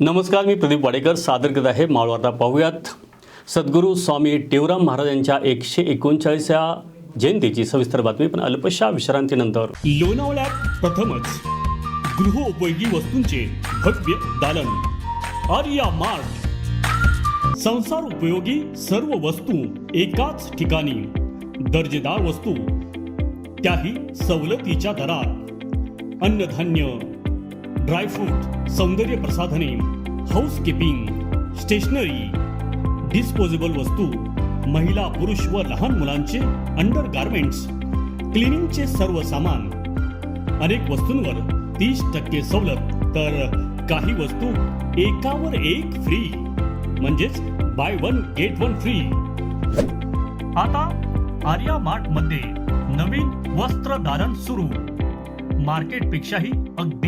नमस्कार मी प्रदीप वाडेकर. सादर करत आहे माळवार्ता पाहूयात. सद्गुरू स्वामी टेवराम महाराज यांच्या एकशे एकोणचाळीसच्या जयंतीची सविस्तर बातमी पण अल्पशा विश्रांतीनंतर. लोणावळ्यात प्रथमच गृहोपयोगी वस्तूंचे भव्य दालन. आर्या मार्ट संसार उपयोगी सर्व वस्तू एकाच ठिकाणी. दर्जेदार वस्तू. त्याही सवलतीच्या दरात. अन्नधान्य ड्रायफ्रूट सौंदर्य प्रसाधने हाऊसकीपिंग स्टेशनरी डिस्पोजेबल वस्तू महिला पुरुष व लहान मुलांचे अंडर गार्मेंट्स क्लिनिंगचे सर्व सामान. अनेक वस्तूंवर तीस टक्के सवलत तर काही वस्तू एकावर एक फ्री म्हणजेच buy one get one free आता आर्या मार्टमध्ये नवीन वस्त्र धारण सुरू. मार्केटपेक्षाही अगदी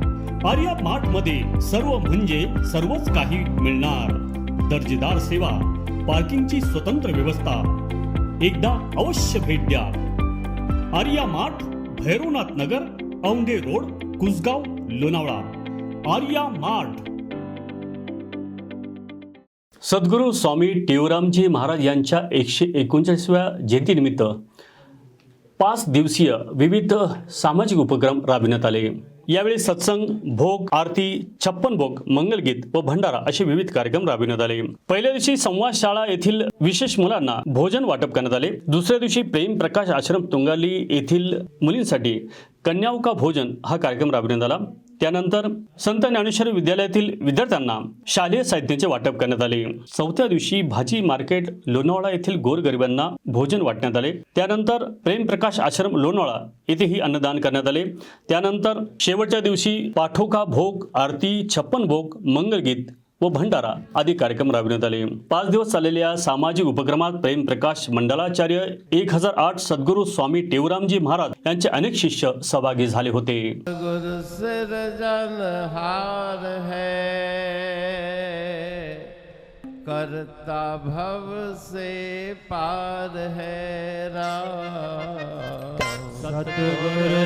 आर्या मार्टमध्ये सर्व म्हणजे सर्वच काही मिळणार. दर्जेदार सेवा पार्किंगची स्वतंत्र व्यवस्था एकदा अवश्य भेट द्या. Arya mart Bhairavnath Nagar Aundhe road Kusgaon Lonavala. Arya mart. Sadguru Swami Tiwaramji Maharaj यांच्या एकशे एकोणचाळीसव्या जयंतीनिमित्त पाच दिवसीय विविध सामाजिक उपक्रम राबविण्यात आले. यावेळी सत्संग भोग आरती छप्पन भोग मंगलगीत व भंडारा असे विविध कार्यक्रम राबविण्यात आले. पहिल्या दिवशी संवाद शाळा येथील विशेष मुलांना भोजन वाटप करण्यात आले. दुसऱ्या दिवशी प्रेम प्रकाश आश्रम तुंगाली येथील मुलींसाठी कन्याऊका भोजन हा कार्यक्रम राबविण्यात आला. त्यानंतर संत ज्ञानेश्वर विद्यालयातील विद्यार्थ्यांना शालेय साहित्याचे वाटप करण्यात आले. चौथ्या दिवशी भाजी मार्केट लोणावळा येथील गोरगरिबांना भोजन वाटण्यात आले. त्यानंतर प्रेम प्रकाश आश्रम लोणावळा येथेही अन्नदान करण्यात आले. त्यानंतर शेवटच्या दिवशी पाठोका भोग आरती छप्पन भोग मंगलगीत व भंडारा आदी कार्यक्रम राबविण्यात आले. पाच दिवस चाललेल्या सामाजिक उपक्रमात प्रेम प्रकाश मंडलाचार्य एक हजार आठ सद्गुरू स्वामी टेवरामजी महाराज यांचे अनेक शिष्य सहभागी झाले होते. है करता भव से पार है राम। सतगुरु